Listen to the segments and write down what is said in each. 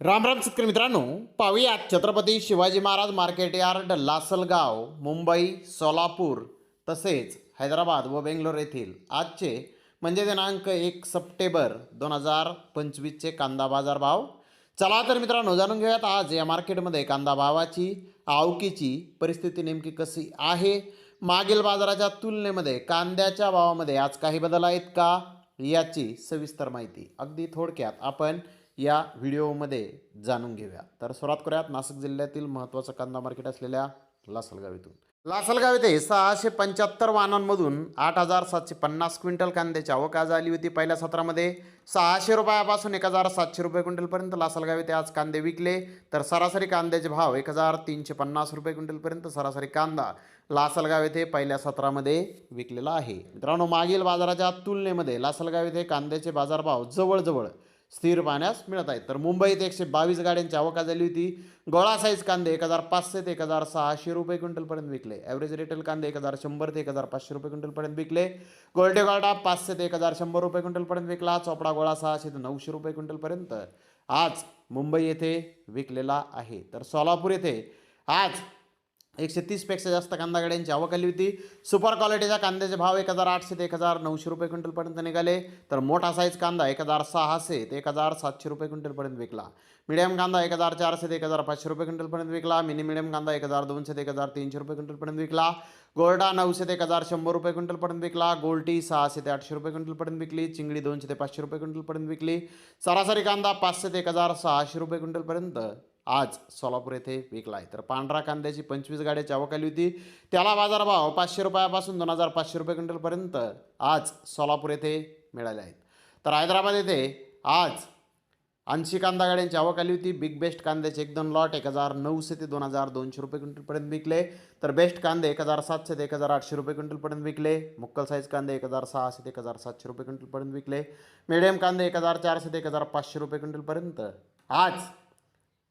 राम राम शेतकरी मित्रांनो पाहूयात छत्रपती शिवाजी महाराज मार्केट यार्ड लासलगाव मुंबई सोलापूर तसेच हैदराबाद व बेंगलोर येथील. आजचे म्हणजे दिनांक एक सप्टेंबर दोन हजार पंचवीसचे कांदा बाजार भाव. चला तर मित्रांनो जाणून घेऊयात आज या मार्केटमध्ये कांदा भावाची आवकीची परिस्थिती नेमकी कशी आहे? मागील बाजाराच्या तुलनेमध्ये कांद्याच्या भावामध्ये आज काही बदल आहेत का? याची सविस्तर माहिती अगदी थोडक्यात आपण या व्हिडिओमध्ये जाणून घेऊया. तर सुरुवात करूयात नाशिक जिल्ह्यातील महत्त्वाचं कांदा मार्केट असलेल्या लासलगाव येथून लासलगाव येथे सहाशे पंच्याहत्तर वाहनांमधून आठ हजार सातशे पन्नास क्विंटल कांद्याची आवक आज आली होती. पहिल्या सत्रामध्ये सहाशे रुपयापासून एक हजार सातशे रुपये क्विंटलपर्यंत लासलगाव येथे आज कांदे विकले. तर सरासरी कांद्याचे भाव एक हजार तीनशे पन्नास रुपये क्विंटलपर्यंत सरासरी कांदा लासलगाव येथे पहिल्या सत्रामध्ये विकलेला आहे. मित्रांनो मागील बाजाराच्या तुलनेमध्ये लासलगाव येथे कांद्याचे बाजारभाव जवळजवळ स्थिर पाहण्यास मिळत आहेत. तर मुंबईत एकशे बावीस गाड्यांची आवका झाली होती. गोळा साईज कांदे एक हजार पाचशे ते एक हजार सहाशे रुपये क्विंटलपर्यंत विकले. ॲव्हरेज रिटेल कांदे एक हजार शंभर ते एक हजार पाचशे रुपये क्विंटलपर्यंत विकले. गोल्डे गोल्डा पाचशे ते एक हजार शंभर रुपये क्विंटलपर्यंत विकला. चोपडा गोळा सहाशे ते नऊशे रुपये क्विंटलपर्यंत आज मुंबई येथे विकलेला आहे. तर सोलापूर येथे आज एकशे तीसपेक्षा जास्त कांदा गाड्यांची आवक आली होती सुपर क्वालिटीच्या कांद्याचे भाव एक हजार आठशे ते एक हजार नऊशे रुपये क्विंटलपर्यंत निघाले तर मोठा साईज कांदा एक हजार सहाशे ते एक हजार सातशे रुपये क्विंटलपर्यंत विकला मिडियम कांदा एक हजार चारशे ते एक हजार पाचशे रुपये क्विंटलपर्यंत विकला मिनी मिडियम कांदा एक हजार दोनशे ते एक हजार तीनशे रुपये क्विंटलपर्यंत विकला गोरडा नऊशे ते एक हजार शंभर रुपये क्विंटलपर्यंत विकला गोल्टी सहाशे ते आठशे रुपये क्विंटलपर्यंत विकली चिंगडी दोनशे ते पाचशे रुपये क्विंटलपर्यंत विकली सरासरी कांदा पाचशे ते एक हजार सहाशे रुपये क्विंटलपर्यंत आज सोलापूर येथे विकला आहे. तर पांढरा कांद्याची पंचवीस गाड्याची आवक आली होती. त्याला बाजारभाव पाचशे रुपयापासून दोन हजार पाचशे रुपये क्विंटलपर्यंत आज सोलापूर येथे मिळाले आहेत. तर हैदराबाद येथे आज ऐंशी कांदा गाड्यांची आवक आली होती. बिग बेस्ट कांद्याचे एक दोन लॉट एक हजार नऊशे ते दोन हजार दोनशे रुपये क्विंटलपर्यंत विकले. तर बेस्ट कांदे एक हजार सातशे ते एक हजार आठशे रुपये क्विंटलपर्यंत विकले. मुक्कल साईज कांदे एक हजार सहाशे ते एक हजार सातशे रुपये क्विंटलपर्यंत विकले. मिडियम कांदे एक हजार चारशे ते एक हजार पाचशे रुपये क्विंटलपर्यंत आज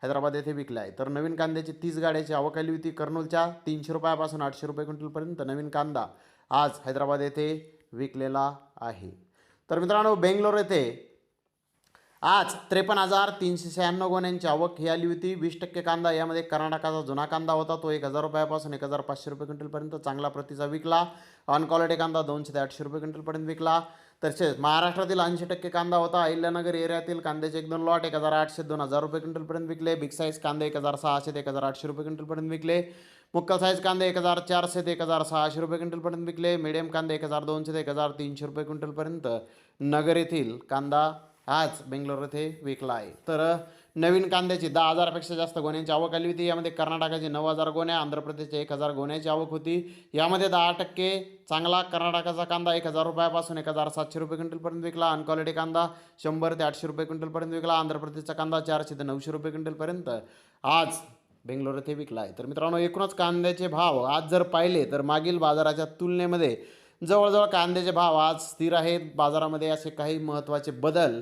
हैदराबाद येथे विकला आहे तर नवीन कांद्याची तीस गाड्याची आवक आली होती कर्नूलच्या. तीनशे रुपयापासून आठशे रुपये क्विंटलपर्यंत नवीन कांदा आज हैदराबाद येथे विकलेला आहे. तर मित्रांनो बेंगलोर येथे आज त्रेपन्न हजार तीनशे शहाण्णव गोण्यांची आवक ही आली होती. वीस टक्के कांदा यामध्ये कर्नाटकाचा जुना कांदा होता. तो एक हजार रुपयापासून एक हजार पाचशे रुपये क्विंटलपर्यंत चांगला प्रतीचा विकला. ऑन क्वालिटी कांदा दोनशे ते आठशे रुपये क्विंटलपर्यंत विकला. तसेच महाराष्ट्रातील ऐंशी टक्के कांदा होता. अहिल्यानगर एरियातील कांद्याचे एक दोन लॉट एक हजार आठशे दोन हजार रुपये क्विंटलपर्यंत विकले. बिग साईज कांदे एक हजार सहाशे ते एक हजार आठशे रुपये क्विंटलपर्यंत विकले. मुक्कल साईज कांदे एक हजार चारशे ते एक हजार सहाशे रुपये क्विंटलपर्यंत विकले. मिडियम कांदे एक हजार दोनशे ते एक हजार तीनशे रुपये क्विंटलपर्यंत नगर येथील कांदा आज बेंगलोर येथे विकला आहे. तर नवीन कांद्याची दहा हजारपेक्षा जास्त गोण्यांची आवक आली होती. यामध्ये कर्नाटकाची नऊ हजार गोण्या आंध्र प्रदेशचे एक हजार गोण्याची आवक होती. यामध्ये दहा टक्के चांगला कर्नाटकाचा कांदा एक हजार रुपयापासून एक हजार सातशे रुपये क्विंटलपर्यंत विकला. अनक्वालिटी कांदा शंभर ते आठशे रुपये क्विंटलपर्यंत विकला. आंध्र प्रदेशचा कांदा चारशे ते नऊशे रुपये क्विंटलपर्यंत आज बेंगलोर येथे विकला आहे. तर मित्रांनो एकूणच कांद्याचे भाव आज जर पाहिले तर मागील बाजाराच्या तुलनेमध्ये जवळजवळ कांद्याचे भाव आज स्थिर आहेत. बाजारामध्ये असे काही महत्त्वाचे बदल